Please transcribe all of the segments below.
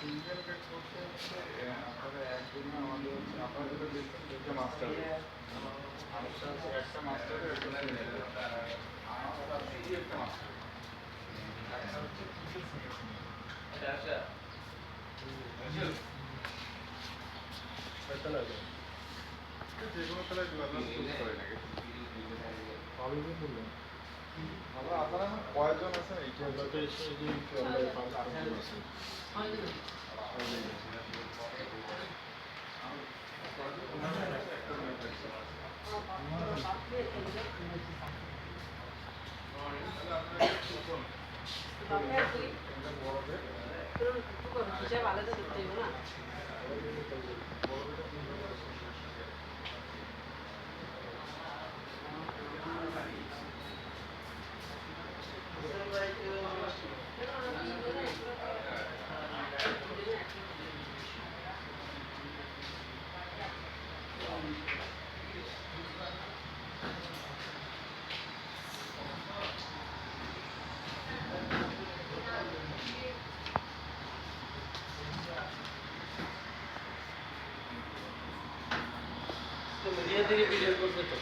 Single bed করতে হচ্ছে আপনাদের আমাদের হচ্ছে দুটো মাস্টার একটা মাস্টার মাস্টার একটা হচ্ছে কিসের যে কোনো খেলায় ডেভেলপমেন্ট চুজ করে হিসাব আলাদা করতে হবে না মিডিয়া থেকে ভিডিও করবে তো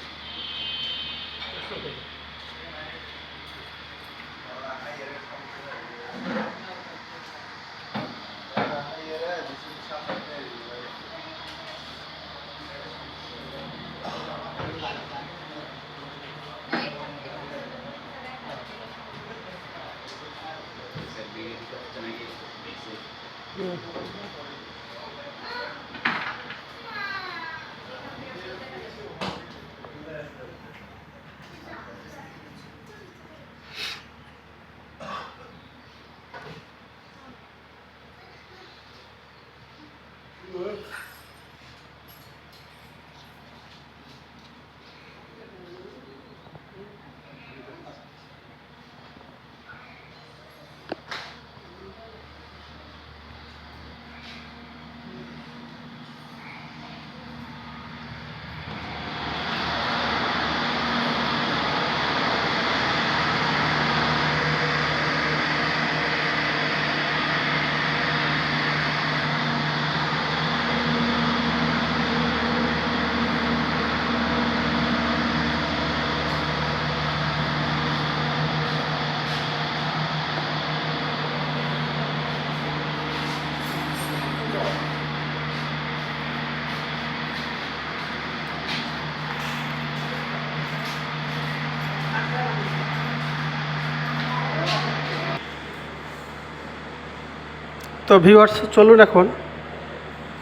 তো ভিউয়ার্স চলুন এখন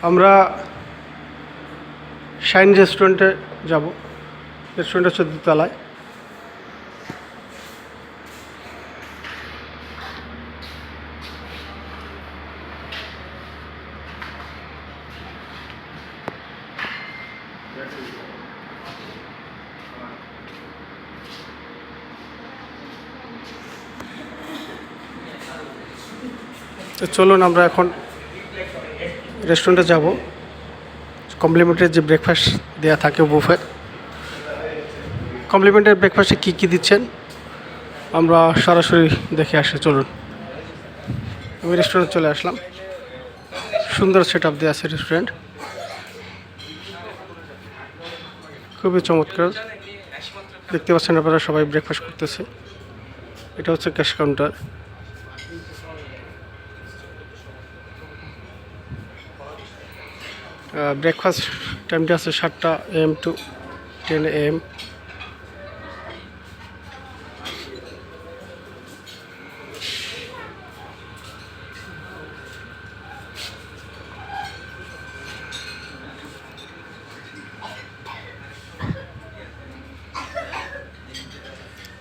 আমরা শাইন রেস্টুরেন্টে যাব। রেস্টুরেন্ট হচ্ছে দোতলায়। তো চলুন আমরা এখন রেস্টুরেন্টে যাব। কমপ্লিমেন্টারি যে ব্রেকফাস্ট দেওয়া থাকে বুফে কমপ্লিমেন্টারি ব্রেকফাস্টে কী কী দিচ্ছেন? আমরা সরাসরি দেখে আসি, চলুন। আমি রেস্টুরেন্ট চলে আসলাম। সুন্দর সেট আপ দেওয়া আছে রেস্টুরেন্ট খুবই চমৎকার। দেখতে পাচ্ছেন আপনারা সবাই ব্রেকফাস্ট করতেছে। এটা হচ্ছে ক্যাশ কাউন্টার ব্রেকফাস্ট টাইমটা আছে সাতটা এম টু টেন এম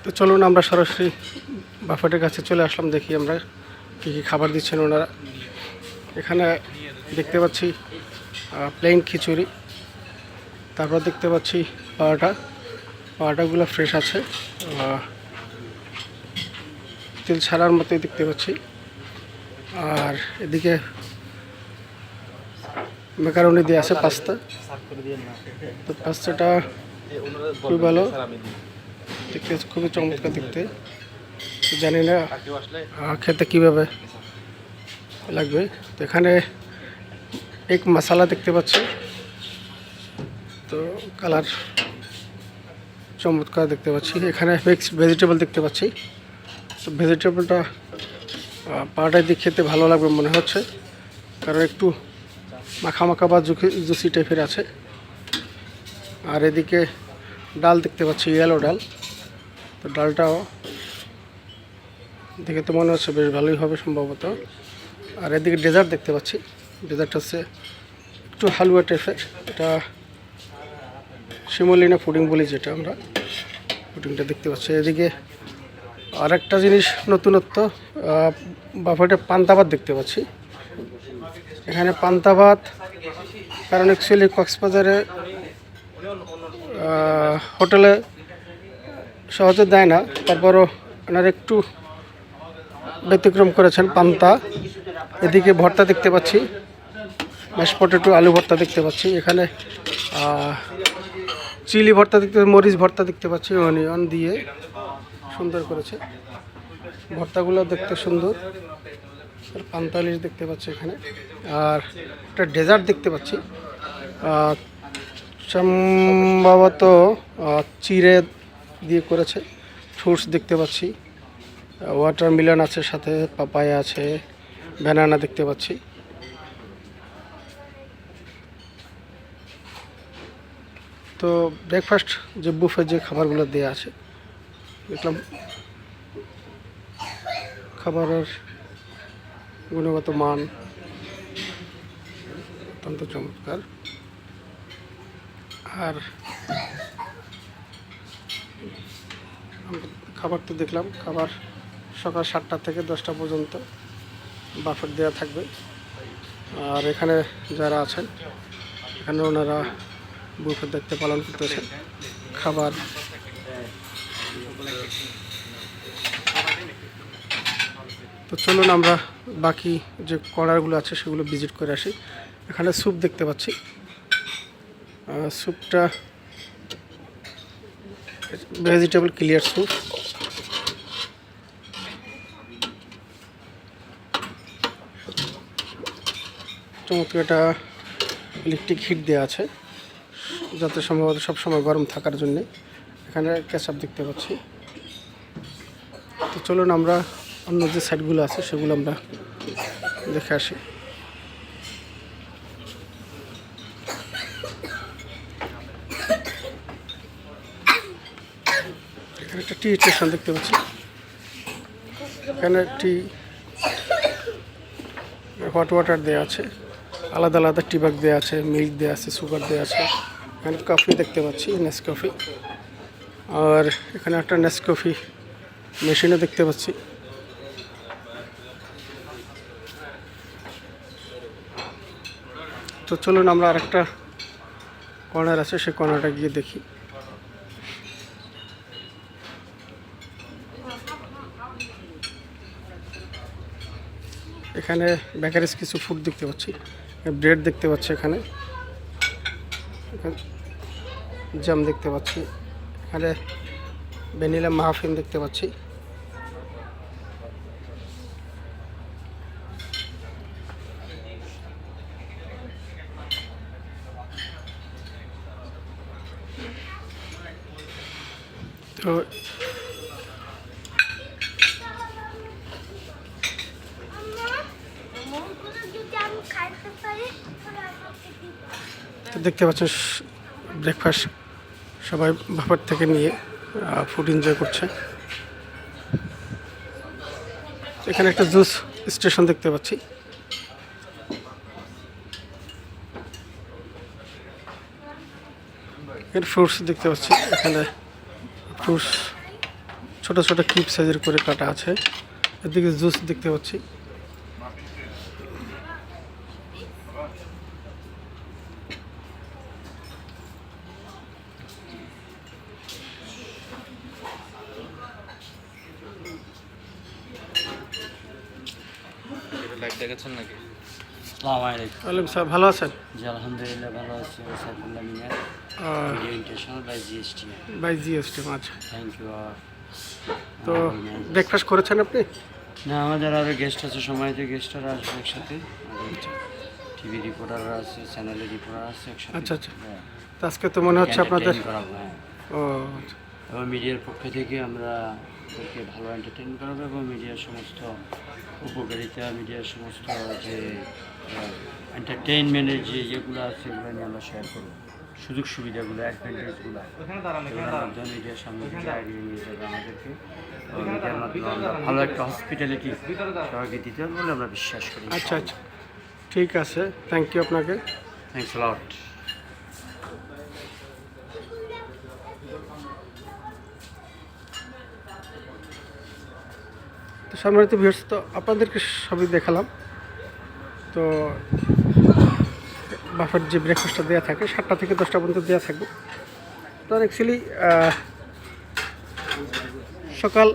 তো চলুন আমরা সরাসরি বাফেটের কাছে চলে আসলাম, দেখি আমরা কী কী খাবার দিচ্ছেন ওনারা। এখানে দেখতে পাচ্ছি প্লেন খিচুড়ি। তারপর দেখতে পাচ্ছি পাওয়াটা। পাওয়াটাগুলো ফ্রেশ আছে। তেল ছাড়ার মতোই দেখতে পাচ্ছি। আর এদিকে মেকারনি দিয়ে আছে পাস্তা তো পাস্তাটা খুবই ভালো। দেখতে খুবই চমৎকার দেখতে। জানি না খেতে কীভাবে লাগবে। তো এখানে এক মশালা দেখতে পাচ্ছি। তো কালার চমৎকার দেখতে পাচ্ছি। এখানে মিক্সড ভেজিটেবল দেখতে পাচ্ছি। তো ভেজিটেবলটা পাটায় দিয়ে খেতে ভালো লাগবে মনে হচ্ছে। কারণ একটু মাখা বা জুসি টাইপের আছে। আর এদিকে ডাল দেখতে পাচ্ছি ইয়েলো ডাল। তো ডালটাও দেখে তো মনে হচ্ছে বেশ ভালোই হবে সম্ভবত। আর এদিকে ডেজার্ট দেখতে পাচ্ছি। ডেজার্ট হচ্ছে একটু হালুয়া টাইপের এটা শিমলিনা পুডিং বলি যেটা আমরা। পুডিংটা দেখতে পাচ্ছি। এদিকে আর একটা জিনিস নতুনত্ব বাফেটে পান্তা ভাত দেখতে পাচ্ছি। এখানে পান্তা ভাত কারণ অ্যাকচুয়ালি কক্সবাজারে হোটেলে সহজে দেয় না। তারপরও ওনারা একটু ব্যতিক্রম করেছেন পান্তা। এদিকে ভর্তা দেখতে পাচ্ছি। ম্যাশ পটেটো আলু ভর্তা দেখতে পাচ্ছি এখানে। চিলি ভর্তা দেখতে, মরিচ ভর্তা দেখতে পাচ্ছি, অনিয়ন দিয়ে সুন্দর করেছে। ভর্তাগুলো দেখতে সুন্দর। আর পান্তা ইলিশ দেখতে পাচ্ছি এখানে। আর একটা ডেজার্ট দেখতে পাচ্ছি। সম্ভবত চিড়ে দিয়ে করেছে। ফ্রুটস দেখতে পাচ্ছি। ওয়াটার মিলন আছে সাথে, পাপায়া আছে, ব্যানানা দেখতে পাচ্ছি। তো ব্রেকফাস্ট যে বুফে যে খাবারগুলো দেওয়া আছে, দেখলাম খাবারের গুণগত মান অত্যন্ত চমৎকার। আর খাবার তো দেখলাম, খাবার সকাল সাতটা থেকে দশটা পর্যন্ত বাফেট দেওয়া থাকবে। আর এখানে যারা আছেন, এখানে ওনারা বুফের দায়িত্ব পালন করতেছেন খাবার। তো চলুন আমরা বাকি যে কর্নারগুলো আছে সেগুলো ভিজিট করে আসি। এখানে স্যুপ দেখতে পাচ্ছি। স্যুপটা ভেজিটেবল ক্লিয়ার স্যুপ চমৎকার এটা ইলেকট্রিক হিট দেওয়া আছে। যাতে সম্ভবত সবসময় গরম থাকার জন্যে এখানে ক্যাচআপ দেখতে পাচ্ছি। তো চলুন আমরা অন্য যে সাইডগুলো আছে সেগুলো আমরা দেখে আসি। এখানে একটা টি স্টেশন দেখতে পাচ্ছি। এখানে টি হট ওয়াটার দেওয়া আছে, আলাদা আলাদা টি ব্যাগ দেওয়া আছে, মিল্ক দেওয়া আছে, সুগার দেওয়া আছে। এখানে কফি দেখতে পাচ্ছি নেস কফি আর এখানে একটা নেস কফি মেশিনও দেখতে পাচ্ছি। তো চলুন আমরা আরেকটা কর্নার আছে সেই কর্নারটা গিয়ে দেখি। এখানে বেকারিজ কিছু ফুড দেখতে পাচ্ছি ব্রেড দেখতে পাচ্ছি এখানে জ্যাম দেখতে পাচ্ছি। এখানে ভ্যানিলা মাহফিন দেখতে পাচ্ছি। তো দেখতে পাচ্ছেন ব্রেকফাস্ট সবাই ভাপার থেকে নিয়ে ফুড এনজয় করছে। এখানে একটা জুস স্টেশন দেখতে পাচ্ছি। এখানে ফ্রুটস দেখতে পাচ্ছি। এখানে ফ্রুটস ছোট ছোট কিপ সাইজের করে কাটা আছে। এদিকে জুস দেখতে পাচ্ছি। লাইভ দেখেছেন নাকি? আসসালামু আলাইকুম। ভালো আছেন? জি আলহামদুলিল্লাহ ভালো আছি আমি সাইফুল্লাহ মিয়া আহ, video international by GST by GST আচ্ছা। থ্যাংক ইউ তো ব্রেকফাস্ট করেছেন আপনি? না আমাদের আরও গেস্ট আছে সময়তে গেস্টরা আসবে একসাথে। টিভি রিপোর্টাররা আছে চ্যানেলের রিপোর্টার আছে একসাথে। আচ্ছা, আচ্ছা। তো আজকে তো মনে হচ্ছে আপনাদের হ্যাঁ। ও আচ্ছা। এবং মিডিয়ার পক্ষ থেকে আমরা ওদেরকে ভালো এন্টারটেন করাবো এবং মিডিয়ার সমস্ত উপকারিতা মিডিয়ার সমস্ত যে এন্টারটেইনমেন্টের যে যেগুলো আছে সেগুলো নিয়ে আমরা শেয়ার করব সুযোগ সুবিধাগুলো অ্যাডভান্টেজগুলো মাধ্যমে মিডিয়ার সামনে আইডিয়া নিয়ে যাবে আমাদেরকে মিডিয়ার মাধ্যমে আমরা ভালো একটা হসপিটালিটি সবাইকে দিতে হবে বলে আমরা বিশ্বাস করি। আচ্ছা আচ্ছা। ঠিক আছে থ্যাংক ইউ আপনাকে থ্যাংকস লট তো সম্মানিত ভিউয়ার্স তো আপনাদেরকে সবই দেখালাম। তো বাফের যে ব্রেকফাস্টটা দেওয়া থাকে, সাতটা থেকে দশটা পর্যন্ত দেওয়া থাকবে। তো অ্যাকচুয়ালি সকাল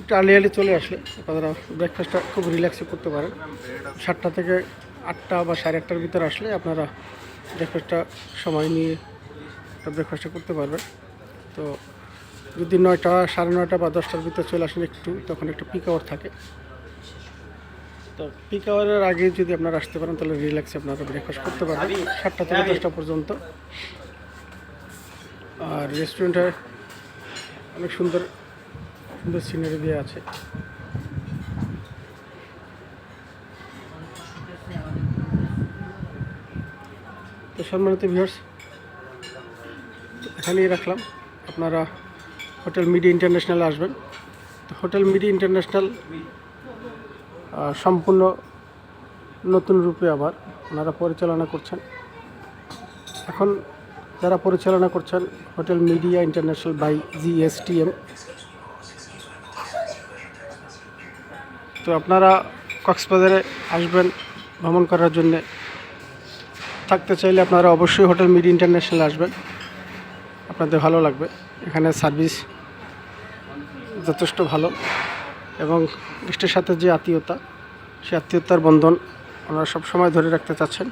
একটু আর্লি আর্লি চলে আসলে, আপনারা ব্রেকফাস্টটা খুব রিল্যাক্সে করতে পারেন। সাতটা থেকে আটটা বা সাড়ে আটটার ভিতরে আসলে আপনারা ব্রেকফাস্টটা সময় নিয়ে ব্রেকফাস্টটা করতে পারবেন। তো যদি নয়টা, সাড়ে নয়টা বা দশটার ভিতরে চলে আসেন একটু, তখন একটু পিক আওয়ার থাকে। তো পিক আওয়ারের আগে যদি আপনারা আসতে পারেন, তাহলে রিল্যাক্সে আপনারা ব্রেকফাস্ট করতে পারবেন। সাতটা থেকে দশটা পর্যন্ত। আর রেস্টুরেন্টে অনেক সুন্দর সুন্দর সিনারি দিয়ে আছে। তো সম্মানিত ভিউয়ার্স এখানেই রাখলাম। আপনারা হোটেল মিডিয়া ইন্টারন্যাশনাল আসবেন। তো হোটেল মিডিয়া ইন্টারন্যাশনাল সম্পূর্ণ নতুন রূপে আবার ওনারা পরিচালনা করছেন। এখন যারা পরিচালনা করছেন, hotel media international by GSTM. তো আপনারা কক্সবাজারে আসবেন ভ্রমণ করার জন্যে। থাকতে চাইলে আপনারা অবশ্যই হোটেল মিডিয়া ইন্টারন্যাশনাল আসবেন। আপনাদের ভালো লাগবে। এখানে সার্ভিস যথেষ্ট ভালো এবং গেস্টের সাথে যে আত্মীয়তা সেই আত্মীয়তার বন্ধন ওনারা সব সময় ধরে রাখতে চাচ্ছেন।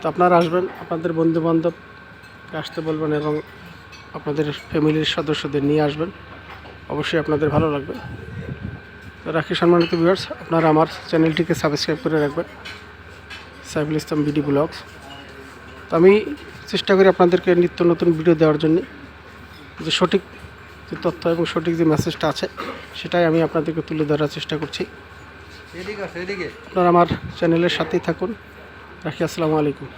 তো আপনারা আসবেন, আপনাদের বন্ধু বান্ধবকে আসতে বলবেন এবং আপনাদের ফ্যামিলির সদস্যদের নিয়ে আসবেন। অবশ্যই আপনাদের ভালো লাগবে। রাখি সম্মানিত ভিউয়ার্স আপনারা আমার চ্যানেলটিকে সাবস্ক্রাইব করে রাখবেন। Saiful Islam BD blogs. তো আমি চেষ্টা করি আপনাদেরকে নিত্য নতুন ভিডিও দেওয়ার জন্য। যে সঠিক যে তথ্য এবং সঠিক যে মেসেজটা আছে সেটাই আমি আপনাদেরকে তুলে ধরার চেষ্টা করছি। আপনারা আমার চ্যানেলের সাথেই থাকুন। রাখি আসসালামু আলাইকুম।